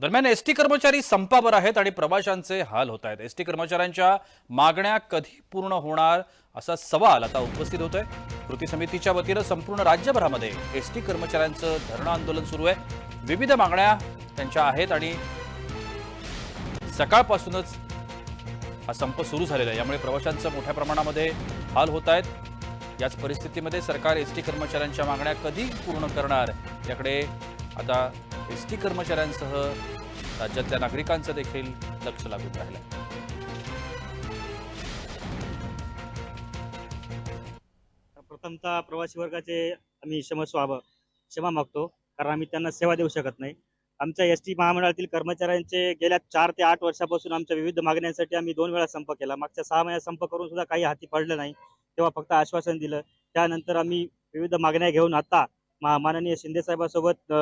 दरम्यान S T कर्मचारी संपावर आहेत आणि प्रवाशांचे हाल होत आहेत. एस टी कर्मचाऱ्यांच्या मागण्या कधी पूर्ण होणार असा सवाल आता उपस्थित होतोय. कृती समितीच्या वतीनं संपूर्ण राज्यभरामध्ये एस टी कर्मचाऱ्यांचं धरणं आंदोलन सुरू आहे. विविध मागण्या त्यांच्या आहेत आणि सकाळपासूनच हा संप सुरू झालेला आहे. यामुळे प्रवाशांचं मोठ्या प्रमाणामध्ये हाल होत आहेत. याच परिस्थितीमध्ये सरकार एस टी कर्मचाऱ्यांच्या मागण्या कधी पूर्ण करणार याकडे आता एस टी कर्मचाऱ्यांसह राज्यातल्या नागरिकांचं देखील लक्ष लागून राहिलं प्रथमतः प्रवासी वर्गाचे आम्ही क्षमस्व व्हावं क्षमा मागतो कारण आम्ही त्यांना सेवा देऊ शकत नाही. आमच्या एस टी महामंडळातील कर्मचाऱ्यांचे गेल्या चार ते आठ वर्षापासून आमच्या विविध मागण्यांसाठी आम्ही दोन वेळा संप केला. मागच्या सहा महिन्यात संप करून सुद्धा काही हाती पडलं नाही तेव्हा फक्त आश्वासन दिलं. त्यानंतर आम्ही विविध मागण्या घेऊन आता माननीय शिंदे साहेबांसोबत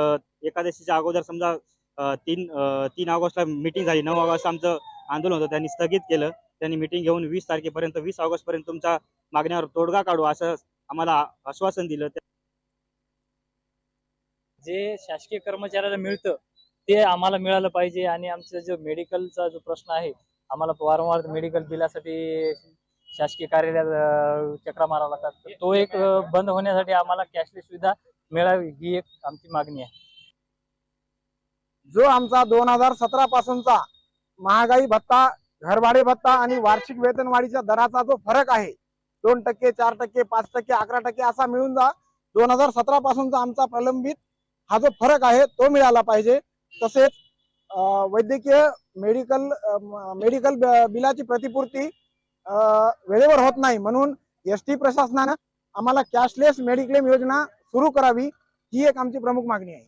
एकादशीच्या अगोदर समजा तीन तीन ऑगस्टला मिटिंग झाली. नऊ ऑगस्ट आमचं आंदोलन होतं. त्यांनी स्थगित केलं. त्यांनी मिटिंग घेऊन वीस तारखेपर्यंत वीस ऑगस्ट पर्यंत तुमच्या मागण्यावर तोडगा काढू असं आम्हाला आश्वासन दिलं. जे शासकीय कर्मचाऱ्याला मिळतं ते आम्हाला मिळालं पाहिजे. आणि आमचा जो मेडिकलचा जो प्रश्न आहे आम्हाला वारंवार मेडिकल बिलासाठी शासकीय कार्यालयात चक्रा मारावा लागतात. तो एक बंद होण्यासाठी आम्हाला कॅशलेस सुविधा मिळावी ही एक आमची मागणी आहे. जो आमचा दोन हजार सतरा पासूनचा महागाई भत्ता घरभाडे भत्ता आणि वार्षिक वेतनवाढीच्या दराचा जो फरक आहे दोन टक्के चार टक्के पाच टक्के अकरा टक्के असा मिळून जा दोन हजार सतरा पासूनचा आमचा प्रलंबित हा जो फरक आहे तो मिळाला पाहिजे. तसेच वैद्यकीय मेडिकल मेडिकल बिलाची प्रतिपूर्ती वेळेवर होत नाही म्हणून एस टी प्रशासनानं आम्हाला कॅशलेस मेडिक्लेम योजना सुरू करावी ही एक आमची प्रमुख मागणी आहे.